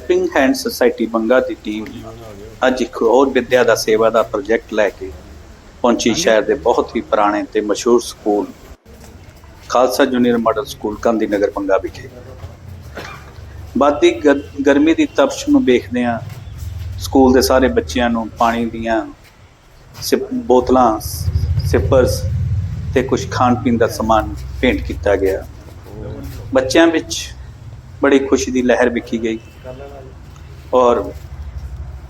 Helping hand society Banga ਦੀ team ਅੱਜ ਇੱਕ ਹੋਰ ਵਿੱਦਿਆ ਦਾ ਸੇਵਾ ਦਾ ਪ੍ਰੋਜੈਕਟ ਲੈ ਕੇ ਪਹੁੰਚੀ ਸ਼ਹਿਰ ਦੇ ਬਹੁਤ ਹੀ ਪੁਰਾਣੇ ਤੇ ਮਸ਼ਹੂਰ school, Khalsa junior model school, Gandhi Nagar Banga ਵਿਖੇ। ਵੱਧਦੀ ਗ- ਗਰਮੀ ਦੀ ਤਪਸ਼ ਨੂੰ ਵੇਖਦੇ ਆ ਸਕੂਲ ਦੇ ਸਾਰੇ ਬੱਚਿਆਂ ਨੂੰ ਪਾਣੀ ਦੀਆਂ ਸਿਪ- ਬੋਤਲਾਂ, ਸਿਪਰਸ ਤੇ ਕੁਝ ਖਾਣ ਪੀਣ ਦਾ ਸਮਾਨ ਭੇਂਟ ਕੀਤਾ ਗਿਆ। ਬੱਚਿਆਂ ਵਿੱਚ ਬੜੀ ਖੁਸ਼ੀ ਦੀ ਲਹਿਰ ਵਿਖੀ ਗਈ। ਔਰ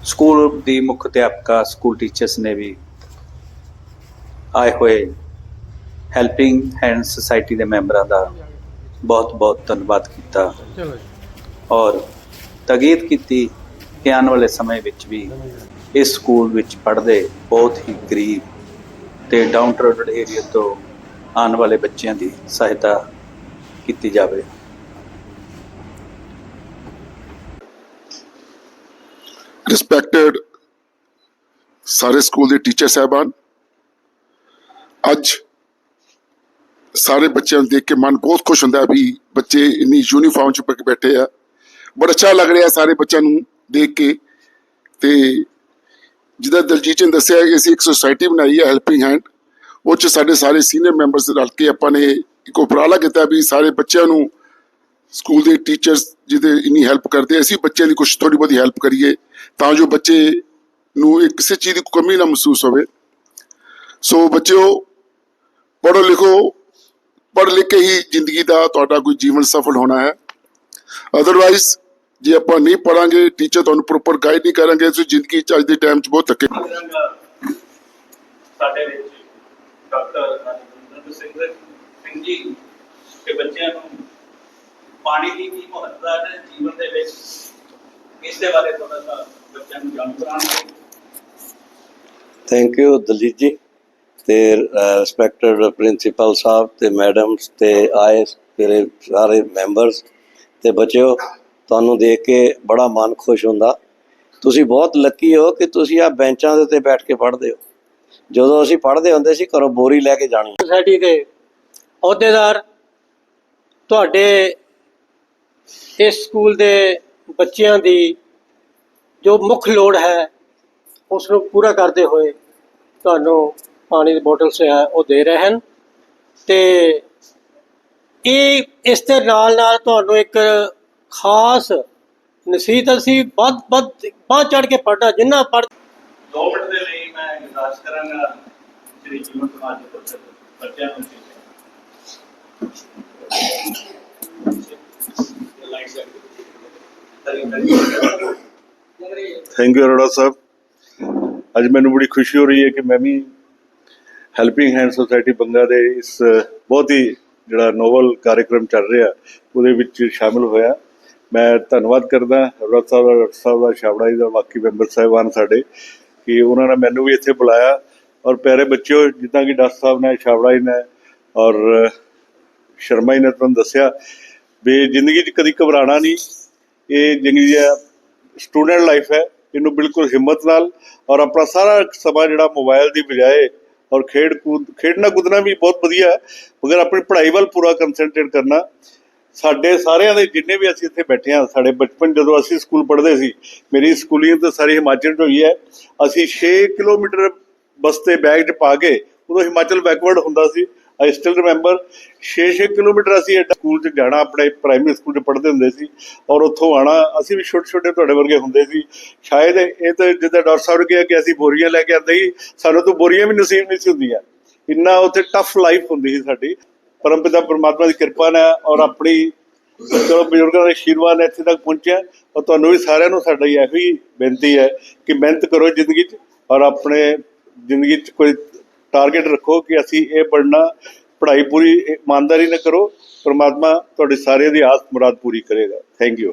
ਸਕੂਲ ਦੀ ਮੁੱਖ ਅਧਿਆਪਕਾ ਸਕੂਲ ਟੀਚਰਸ ਨੇ ਵੀ ਆਏ ਹੋਏ ਹੈਲਪਿੰਗ ਹੈਂਡ ਸੁਸਾਇਟੀ ਦੇ ਮੈਂਬਰਾਂ ਦਾ ਬਹੁਤ ਬਹੁਤ ਧੰਨਵਾਦ ਕੀਤਾ। ਔਰ ਤਗੀਦ ਕੀਤੀ ਕਿ ਆਉਣ ਵਾਲੇ ਸਮੇਂ ਵਿੱਚ ਵੀ ਇਸ ਸਕੂਲ ਵਿੱਚ ਪੜ੍ਹਦੇ ਬਹੁਤ ਹੀ ਗਰੀਬ ਤੇ ਡਾਊਨ ਟਰੋਡਡ ਏਰੀਆ ਤੋਂ ਆਉਣ ਵਾਲੇ ਬੱਚਿਆਂ ਦੀ ਸਹਾਇਤਾ ਕੀਤੀ ਜਾਵੇ। ਰਿਸਪੈਕਟਡ ਸਾਰੇ ਸਕੂਲ ਦੇ ਟੀਚਰ ਸਾਹਿਬਾਨ। ਅੱਜ ਸਾਰੇ ਬੱਚਿਆਂ ਨੂੰ ਦੇਖ ਕੇ ਮਨ ਬਹੁਤ ਖੁਸ਼ ਹੁੰਦਾ ਵੀ ਬੱਚੇ ਇੰਨੀ ਯੂਨੀਫਾਰਮ ਚ ਪੱਕ ਕੇ ਬੈਠੇ ਆ। ਬੜਾ ਅੱਛਾ ਲੱਗ ਰਿਹਾ ਸਾਰੇ ਬੱਚਿਆਂ ਨੂੰ ਦੇਖ ਕੇ। ਤੇ ਜਿੱਦਾਂ ਦਲਜੀਤ ਨੇ ਦੱਸਿਆ ਕਿ ਅਸੀਂ ਇੱਕ ਸੁਸਾਇਟੀ ਬਣਾਈ ਹੈ ਹੈਲਪਿੰਗ ਹੈਂਡ ਉਹ ਚ ਸਾਡੇ ਸਾਰੇ ਸੀਨੀਅਰ ਮੈਂਬਰਸ ਰਲ ਕੇ ਆਪਾਂ ਨੇ ਇੱਕ ਉਪਰਾਲਾ ਕੀਤਾ ਵੀ ਸਾਰੇ ਬੱਚਿਆਂ ਨੂੰ ਸਕੂਲ ਦੇ ਟੀਚਰਸ ਜਿਹਦੇ ਇੰਨੀ ਹੈਲਪ ਕਰਦੇ, ਅਸੀਂ ਬੱਚਿਆਂ ਦੀ ਕੁਛ ਥੋੜੀ ਬਹੁਤੀ ਹੈਲਪ ਕਰੀਏ ਤਾਂ ਜੋ ਬੱਚੇ ਨੂੰ ਇਹ ਕਿਸੇ ਚੀਜ਼ ਦੀ ਕਮੀ ਨਾ ਮਹਿਸੂਸ ਹੋਵੇ। ਸੋ ਬੱਚਿਓ, ਪੜ੍ਹੋ ਲਿਖੋ, ਪੜ੍ਹ ਲਿਖ ਕੇ ਹੀ ਜ਼ਿੰਦਗੀ ਦਾ ਤੁਹਾਡਾ ਕੋਈ ਜੀਵਨ ਸਫਲ ਹੋਣਾ ਹੈ। ਅਦਰਵਾਈਜ਼ ਜੇ ਆਪਾਂ ਨਹੀਂ ਪੜਾਂਗੇ ਟੀਚਰ ਤੁਹਾਨੂੰ ਪ੍ਰੋਪਰ ਗਾਈਡ ਨਹੀਂ ਕਰਾਂਗੇ ਤਾਂ ਜ਼ਿੰਦਗੀ ਚ ਅੱਜ ਦੇ ਟਾਈਮ ਚ ਬਹੁਤ ਧੱਕੇ ਸਾਡੇ ਵਿੱਚ ਡਾਕਟਰ ਸਿੰਘ ਸਿੰਘ ਜੀ ਪਾਣੀ ਦੀ ਕੀ ਮਹੱਤਤਾ ਹੈ ਜੀਵਨ ਦੇ ਵਿੱਚ ਇਸ ਦੇ ਬਾਰੇ ਥੋੜਾ ਸਾ ਬੱਚਿਆਂ ਨੂੰ ਜਾਣੂ ਕਰਾਉਣਗੇ ਥੈਂਕ ਯੂ ਦਲਜੀਤ ਜੀ ਤੇ ਰਿਸਪੈਕਟਡ ਪ੍ਰਿੰਸੀਪਲ ਸਾਹਿਬ ਤੇ ਮੈਡਮਸ ਤੇ ਆਏ ਤੇਰੇ ਸਾਰੇ ਮੈਂਬਰਸ ਤੇ ਬੱਚਿਓ ਤੁਹਾਨੂੰ ਦੇਖ ਕੇ ਬੜਾ ਮਨ ਖੁਸ਼ ਹੁੰਦਾ। ਤੁਸੀਂ ਬਹੁਤ ਲੱਕੀ ਹੋ ਕਿ ਤੁਸੀਂ ਆ ਬੈਂਚਾਂ ਦੇ ਉੱਤੇ ਬੈਠ ਕੇ ਪੜ੍ਹਦੇ ਹੋ। ਜਦੋਂ ਅਸੀਂ ਪੜ੍ਹਦੇ ਹੁੰਦੇ ਸੀ ਘਰੋਂ ਬੋਰੀ ਲੈ ਕੇ ਜਾਣੀ। ਸੁਸਾਇਟੀ ਦੇ ਅਹੁਦੇਦਾਰ ਤੁਹਾਡੇ ਇਸ ਸਕੂਲ ਦੇ ਬੱਚਿਆਂ ਦੀ ਜੋ ਮੁੱਖ ਲੋੜ ਹੈ ਉਸ ਨੂੰ ਪੂਰਾ ਕਰਦੇ ਹੋਏ ਤੁਹਾਨੂੰ ਪਾਣੀ ਦੀ ਬੋਟਲ ਸੇ ਉਹ ਦੇ ਰਹੇ ਹਨ। ਤੇ ਇਹ, ਇਸ ਦੇ ਨਾਲ ਨਾਲ ਤੁਹਾਨੂੰ ਇੱਕ ਖਾਸ ਨਸੀਹਤ ਅਸੀਂ ਵੱਧ ਵੱਧ ਬਾਅਦ ਚੜ ਕੇ ਪੜਨਾ ਜਿੰਨਾ ਪੜ 2 ਮਿੰਟ ਦੇ ਲਈ ਮੈਂ ਗੁਜ਼ਾਰਿਸ਼ ਕਰਾਂਗਾ ਸ਼੍ਰੀ ਜੀਵਨ ਕੁਮਾਰ ਜੀ ਬੱਚਿਆਂ ਨੂੰ ਥੈਂਕ ਯੂ ਅਰੋੜਾ ਸਾਹਿਬ ਅੱਜ ਮੈਨੂੰ ਬੜੀ ਖੁਸ਼ੀ ਹੋ ਰਹੀ ਹੈ ਕਿ ਮੈਂ ਵੀ ਹੈਲਪਿੰਗ ਹੈਂਡ ਸੋਸਾਇਟੀ ਬੰਗਾ ਦੇ ਇਸ ਬਹੁਤ ਹੀ ਜਿਹੜਾ ਨੋਵਲ ਕਾਰਜਕ੍ਰਮ ਚੱਲ ਰਿਹਾ, ਉਹਦੇ ਵਿੱਚ ਸ਼ਾਮਿਲ ਹੋਇਆ। ਮੈਂ ਧੰਨਵਾਦ ਕਰਦਾ ਅਰੋੜਾ ਸਾਹਿਬ ਦਾ ਡਾਕਟਰ ਸਾਹਿਬ ਦਾ ਛਾਬੜਾ ਜੀ ਦਾ, ਬਾਕੀ ਮੈਂਬਰ ਸਾਹਿਬਾਨ ਸਾਡੇ, ਕਿ ਉਹਨਾਂ ਨੇ ਮੈਨੂੰ ਵੀ ਇੱਥੇ ਬੁਲਾਇਆ। ਔਰ ਪਿਆਰੇ ਬੱਚਿਓ, ਜਿੱਦਾਂ ਕਿ ਡਾਕਟਰ ਸਾਹਿਬ ਨੇ ਛਾਬੜਾ ਜੀ ਨੇ ਔਰ ਸ਼ਰਮਾ ਜੀ ਨੇ ਤੁਹਾਨੂੰ ਦੱਸਿਆ ਵੀ ਜ਼ਿੰਦਗੀ 'ਚ ਕਦੀ ਘਬਰਾਣਾ ਨਹੀਂ। ਇਹ ਜਿਹੜੀ ਦਾ ਸਟੂਡੈਂਟ ਲਾਈਫ ਹੈ, ਇਹਨੂੰ ਬਿਲਕੁਲ ਹਿੰਮਤ ਨਾਲ ਔਰ ਆਪਣਾ ਸਾਰਾ ਸਮਾਂ ਜਿਹੜਾ ਮੋਬਾਈਲ ਦੀ ਬਜਾਏ ਔਰ ਖੇਡ ਕੂਦ, ਖੇਡਣਾ ਕੁਦਣਾ ਵੀ ਬਹੁਤ ਵਧੀਆ ਮਗਰ ਆਪਣੀ ਪੜ੍ਹਾਈ ਵੱਲ ਪੂਰਾ ਕੰਸੈਂਟਰੇਟ ਕਰਨਾ। ਸਾਡੇ ਸਾਰਿਆਂ ਦੇ ਜਿੰਨੇ ਵੀ ਅਸੀਂ ਇੱਥੇ ਬੈਠੇ ਹਾਂ, ਸਾਡੇ ਬਚਪਨ ਜਦੋਂ ਅਸੀਂ ਸਕੂਲ ਪੜ੍ਹਦੇ ਸੀ, ਮੇਰੀ ਸਕੂਲਿੰਗ ਤਾਂ ਸਾਰੀ ਹਿਮਾਚਲ 'ਚ ਹੋਈ ਹੈ, ਅਸੀਂ 6 ਕਿਲੋਮੀਟਰ ਬਸਤੇ ਬੈਗ 'ਚ ਪਾ ਕੇ ਉਦੋਂ ਹਿਮਾਚਲ ਬੈਕਵਰਡ ਹੁੰਦਾ ਸੀ ਆਈ ਸਟਿਲ ਰਿਮੈਂਬਰ 6-6 ਕਿਲੋਮੀਟਰ ਅਸੀਂ ਐਡਾ ਸਕੂਲ 'ਚ ਜਾਣਾ, ਆਪਣੇ ਪ੍ਰਾਇਮਰੀ ਸਕੂਲ 'ਚ ਪੜ੍ਹਦੇ ਹੁੰਦੇ ਸੀ ਔਰ ਉੱਥੋਂ ਆਣਾ ਅਸੀਂ ਵੀ ਛੋਟੇ ਛੋਟੇ ਤੁਹਾਡੇ ਵਰਗੇ ਹੁੰਦੇ ਸੀ। ਸ਼ਾਇਦ ਇਹ ਤਾਂ ਜਿੱਦਾਂ ਡਾਕਟਰ ਸਾਹਿਬ ਨੇ ਕਿਹਾ ਕਿ ਅਸੀਂ ਬੋਰੀਆਂ ਲੈ ਕੇ ਆਉਂਦੇ ਸੀ, ਸਾਨੂੰ ਤਾਂ ਬੋਰੀਆਂ ਵੀ ਨਸੀਬ ਨਹੀਂ ਸੀ ਹੁੰਦੀਆਂ। ਇੰਨਾ ਉੱਥੇ ਟਫ ਲਾਈਫ ਹੁੰਦੀ ਸੀ ਸਾਡੀ। ਪਰਮਪਿਤਾ ਪਰਮਾਤਮਾ ਦੀ ਕਿਰਪਾ ਨਾਲ ਔਰ ਆਪਣੀ ਚਲੋ ਬਜ਼ੁਰਗਾਂ ਦੇ ਆਸ਼ੀਰਵਾਦ ਨਾਲ ਇੱਥੇ ਤੱਕ ਪਹੁੰਚਿਆ। ਔਰ ਤੁਹਾਨੂੰ ਵੀ ਸਾਰਿਆਂ ਨੂੰ ਸਾਡੀ ਇਹੋ ਹੀ ਬੇਨਤੀ ਹੈ ਕਿ ਮਿਹਨਤ ਕਰੋ ਜ਼ਿੰਦਗੀ 'ਚ ਔਰ ਆਪਣੇ ਜ਼ਿੰਦਗੀ 'ਚ ਕੋਈ ਟਾਰਗੇਟ ਰੱਖੋ ਕਿ ਅਸੀਂ ਇਹ ਪੜਨਾ ਪੜ੍ਹਾਈ ਪੂਰੀ ਇਮਾਨਦਾਰੀ ਨਾਲ ਕਰੋ, ਪਰਮਾਤਮਾ ਤੁਹਾਡੇ ਸਾਰੇ ਦੀ ਆਸ ਮੁਰਾਦ ਪੂਰੀ ਕਰੇਗਾ। ਥੈਂਕ ਯੂ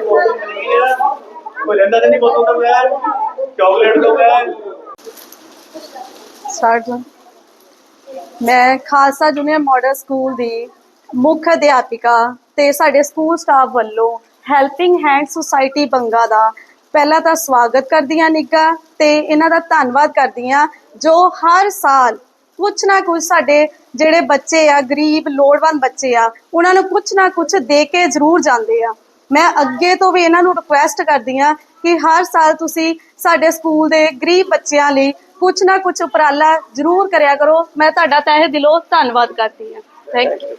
ਬੋਤਲ ਮਿਲ ਗਈ ਹੈ ਕੋਈ ਲੈਂਦਾ ਤਾਂ ਨਹੀਂ ਬੋਤਲ ਤੋਂ ਬਗੈਰ ਚਾਕਲੇਟ ਤੋਂ ਬਗੈਰ ਸਟਾਰਟ ਮੈਂ ਖਾਲਸਾ ਜੂਨੀਅਰ ਮਾਡਲ ਸਕੂਲ ਦੀ ਮੁੱਖ ਅਧਿਆਪਿਕਾ ਤੇ ਸਾਡੇ ਸਕੂਲ ਸਟਾਫ ਵੱਲੋਂ ਹੈਲਪਿੰਗ ਹੈਂਡ ਸੁਸਾਇਟੀ ਬੰਗਾ ਦਾ ਪਹਿਲਾਂ ਤਾਂ ਸਵਾਗਤ ਕਰਦੀ ਹਾਂ ਨਿੱਘਾ ਤੇ ਇਹਨਾਂ ਦਾ ਧੰਨਵਾਦ ਕਰਦੀ ਹਾਂ, ਜੋ ਹਰ ਸਾਲ ਕੁਛ ਨਾ ਕੁਛ ਸਾਡੇ ਜਿਹੜੇ ਬੱਚੇ ਆ, ਗਰੀਬ, ਲੋੜਵੰਦ ਬੱਚੇ ਆ, ਉਹਨਾਂ ਨੂੰ ਕੁਛ ਨਾ ਕੁਛ ਦੇ ਕੇ ਜ਼ਰੂਰ ਜਾਂਦੇ ਆ। ਮੈਂ ਅੱਗੇ ਤੋਂ ਵੀ ਇਹਨਾਂ ਨੂੰ ਰਿਕੁਐਸਟ ਕਰਦੀ ਹਾਂ ਕਿ ਹਰ ਸਾਲ ਤੁਸੀਂ ਸਾਡੇ ਸਕੂਲ ਦੇ ਗਰੀਬ ਬੱਚਿਆਂ ਲਈ ਕੁਛ ਨਾ ਕੁਛ ਉਪਰਾਲਾ ਜ਼ਰੂਰ ਕਰਿਆ ਕਰੋ। ਮੈਂ ਤੁਹਾਡਾ ਤਹਿ ਦਿਲੋਂ ਧੰਨਵਾਦ ਕਰਦੀ ਹਾਂ। Thank you